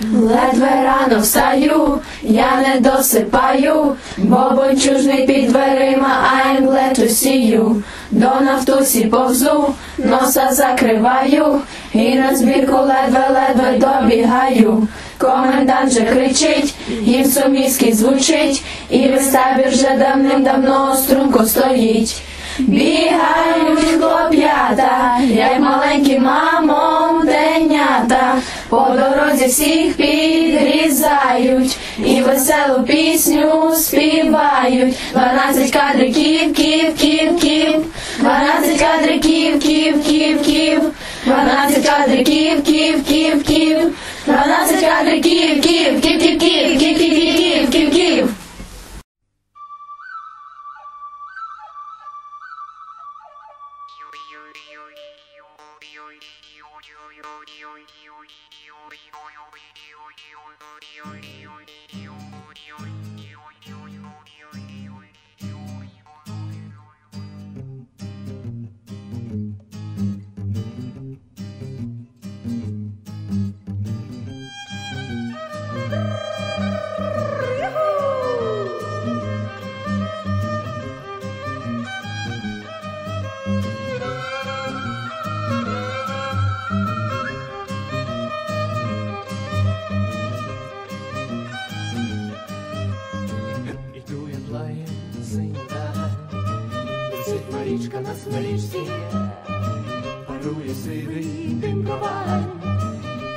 Ледве рано встаю, я не досипаю, бо бончужний під дверима, I'm glad to see. До нафтусі повзу, носа закриваю, і на збірку ледве-ледве добігаю. Комендант же кричить, і в суміськи звучить, і весь вже давним-давно струнко стоїть. Бігають хлоп'ята, як маленькі мамонтенята, по дорозі всіх підрізають і веселу пісню співають. Дванадцять кадриків, ків, ків, ків, дванадцять кадриків, ків, ків, ків, дванадцять кадриків, ків, ків, ків, дванадцять кадриків, ків, ків, ків, Thank you. Синька, висить Марічка на смирічці, парує сивий дим проваль,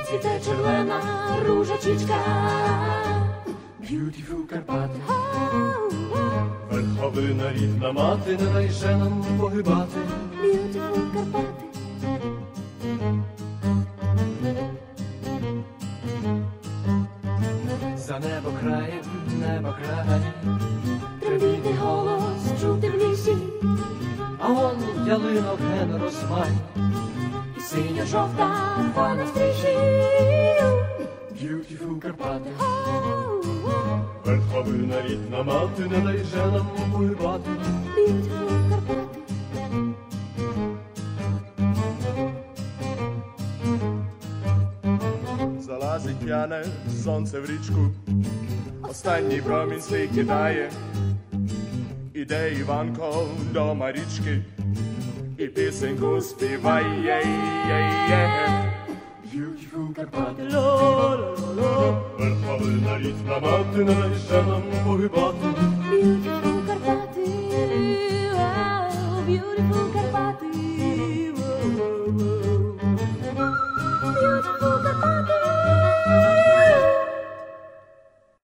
цвіте червона ружачечка, Beautiful Карпати, верховина рідна мати, не же нам погибати. Beautiful Карпати. Ялинок ген розмай, і синя жовта стрічі. Beautiful Карпати, верховина рідна мати, не дай же нам. Beautiful Карпати. Залазить п'яне сонце в річку, останній промінь свій кидає, іде Іванко до Марічки, i piosenku śpiewaj, jej, jej, jej. Beautiful Karpaty, lo, lo, lo, lo. Warszawy na Litwa, Baty, na Jeszczanom, Bohybaty. Beautiful